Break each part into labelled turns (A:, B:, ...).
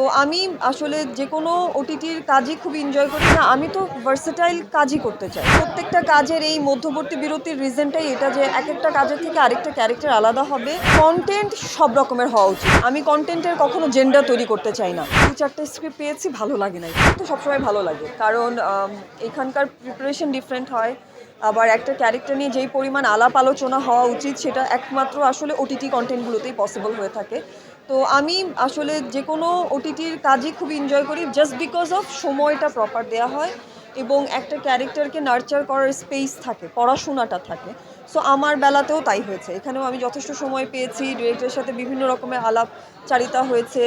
A: তো আমি আসলে যে কোনো ওটিটির কাজই খুব এনজয় করি না। আমি তো ভার্সেটাইল কাজই করতে চাই। প্রত্যেকটা কাজের এই মধ্যবর্তী বিরতির রিজনটাই এটা যে এক একটা কাজের থেকে আরেকটা ক্যারেক্টার আলাদা হবে। কন্টেন্ট সব রকমের হওয়া উচিত। আমি কন্টেন্টের কখনো জেন্ডার তৈরি করতে চাই না। দু চারটে স্ক্রিপ্ট পেয়েছি, ভালো লাগে না। তো সবসময় ভালো লাগে। কারণ এখানকার প্রিপারেশন ডিফারেন্ট হয়। আবার একটা ক্যারেক্টার নিয়ে যেই পরিমাণ আলাপ আলোচনা হওয়া উচিত, সেটা একমাত্র আসলে ওটিটি কন্টেন্টগুলোতেই পসিবল হয়ে থাকে। তো আমি আসলে যে কোনো ওটিটির কাজই খুব এনজয় করি জাস্ট বিকজ অফ সময়টা প্রপার দেওয়া হয় এবং একটা ক্যারেক্টারকে নার্চার করার স্পেস থাকে, পড়াশোনাটা থাকে। সো আমার বেলাতেও তাই হয়েছে। এখানেও আমি যথেষ্ট সময় পেয়েছি ডিরেক্টরের সাথে বিভিন্ন রকমের আলাপ চারিতা হয়েছে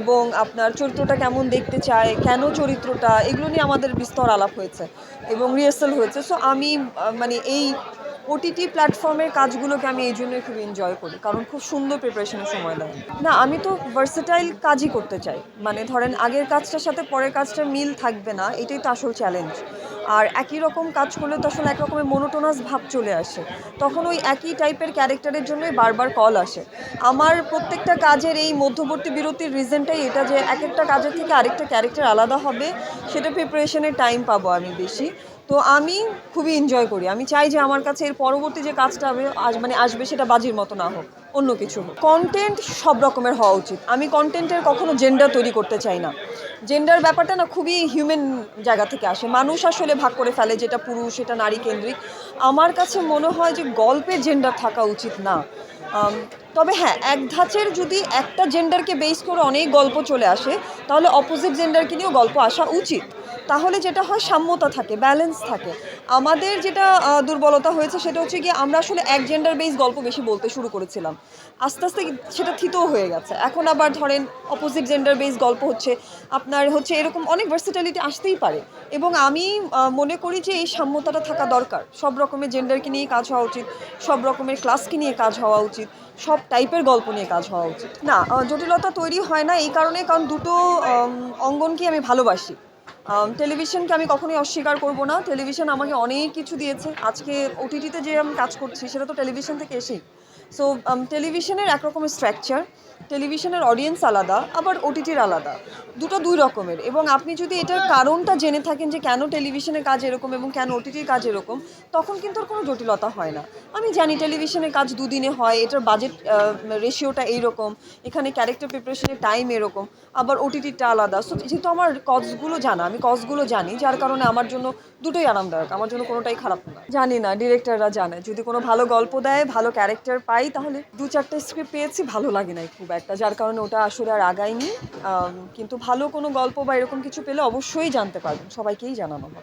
A: এবং আপনার চরিত্রটা কেমন দেখতে চায়, কেন চরিত্রটা, এগুলো নিয়ে আমাদের বিস্তর আলাপ হয়েছে এবং রিহার্সাল হয়েছে। সো আমি মানে এই ওটিটি প্ল্যাটফর্মের কাজগুলোকে আমি এই জন্যই খুব এনজয় করি, কারণ খুব সুন্দর প্রিপারেশনের সময় দেয়। না, আমি তো ভার্সেটাইল কাজই করতে চাই। মানে ধরেন, আগের কাজটার সাথে পরের কাজটার মিল থাকবে না, এটাই তো আসল চ্যালেঞ্জ আর একই রকম কাজ করলে তো আসলে এক রকমের মনোটোনাস ভাব চলে আসে। তখন ওই একই টাইপের ক্যারেক্টারের জন্যই বারবার কল আসে। আমার প্রত্যেকটা কাজের এই মধ্যবর্তী বিরতির রিজনটাই এটা যে, এক একটা কাজের থেকে আরেকটা ক্যারেক্টার আলাদা হবে, সেটা প্রিপারেশনের টাইম পাবো আমি বেশি। তো আমি খুবই এনজয় করি। আমি চাই যে আমার কাছে এর পরবর্তী যে কাজটা হবে আজ মানে আসবে সেটা বাজির মতো না হোক। অন্য কিছু। কন্টেন্ট সব রকমের হওয়া উচিত। আমি কন্টেন্টের কখনো জেন্ডার তৈরি করতে চাই না। জেন্ডার ব্যাপারটা না খুবই হিউম্যান জায়গা থেকে আসে। মানুষ আসলে ভাগ করে ফেলে যেটা পুরুষ এটা নারী কেন্দ্রিক। আমার কাছে মনে হয় যে গল্পে জেন্ডার থাকা উচিত না। তবে হ্যাঁ এক ধাঁচের যদি একটা জেন্ডারকে বেস করে অনেক গল্প চলে আসে, তাহলে অপোজিট জেন্ডারকে নিয়েও গল্প আসা উচিত। তাহলে যেটা হয়, সাম্যতা থাকে ব্যালেন্স থাকে। আমাদের যেটা দুর্বলতা হয়েছে সেটা হচ্ছে কি আমরা আসলে এক জেন্ডার বেস গল্প বেশি বলতে শুরু করেছিলাম। আস্তে আস্তে সেটা থিতও হয়ে গেছে। এখন আবার ধরেন অপোজিট জেন্ডার বেস গল্প হচ্ছে আপনার হচ্ছে এরকম অনেক ভার্সিটালিটি আসতেই পারে। এবং আমি মনে করি যে এই সাম্যতাটা থাকা দরকার। সব রকমের জেন্ডারকে নিয়ে কাজ হওয়া উচিত সব রকমের ক্লাসকে নিয়ে কাজ হওয়া উচিত সব টাইপের গল্প নিয়ে কাজ হওয়া উচিত। না জটিলতা তৈরি হয় না এই কারণে কারণ দুটো আম, অঙ্গনকে আমি ভালোবাসি। টেলিভিশনকে আমি কখনোই অস্বীকার করব না। টেলিভিশন আমাকে অনেক কিছু দিয়েছে। আজকে ওটিটিতে যে আমি কাজ করছি, সেটা তো টেলিভিশন থেকে এসেই। সো টেলিভিশনের একরকমের স্ট্রাকচার টেলিভিশনের অডিয়েন্স আলাদা, আবার ওটিটির আলাদা। দুটো দুই রকমের। এবং আপনি যদি এটার কারণটা জেনে থাকেন যে কেন টেলিভিশনের কাজ এরকম এবং কেন ওটিটির কাজ এরকম, তখন কিন্তু আর কোনো জটিলতা হয় না। আমি জানি টেলিভিশনের কাজ দুদিনে হয়, এটার বাজেট রেশিওটা এইরকম, এখানে ক্যারেক্টার প্রিপারেশনের টাইম এরকম, আবার ওটিটিটা আলাদা। সো যেহেতু আমার কজগুলো জানা, আমি কজগুলো জানি, যার কারণে আমার জন্য দুটোই আরামদায়ক, আমার জন্য কোনোটাই খারাপ না। জানি না ডিরেক্টররা জানে, যদি কোনো ভালো গল্প দেয়, ভালো ক্যারেক্টার পাই, তাহলে দু চারটে স্ক্রিপ্ট পেয়েছি, ভালো লাগে না খুব একটা, যার কারণে ওটা আসলে আর আগায়নি। কিন্তু ভালো কোনো গল্প বা এরকম কিছু পেলে অবশ্যই জানতে পারবেন, সবাইকেই জানানো হবে।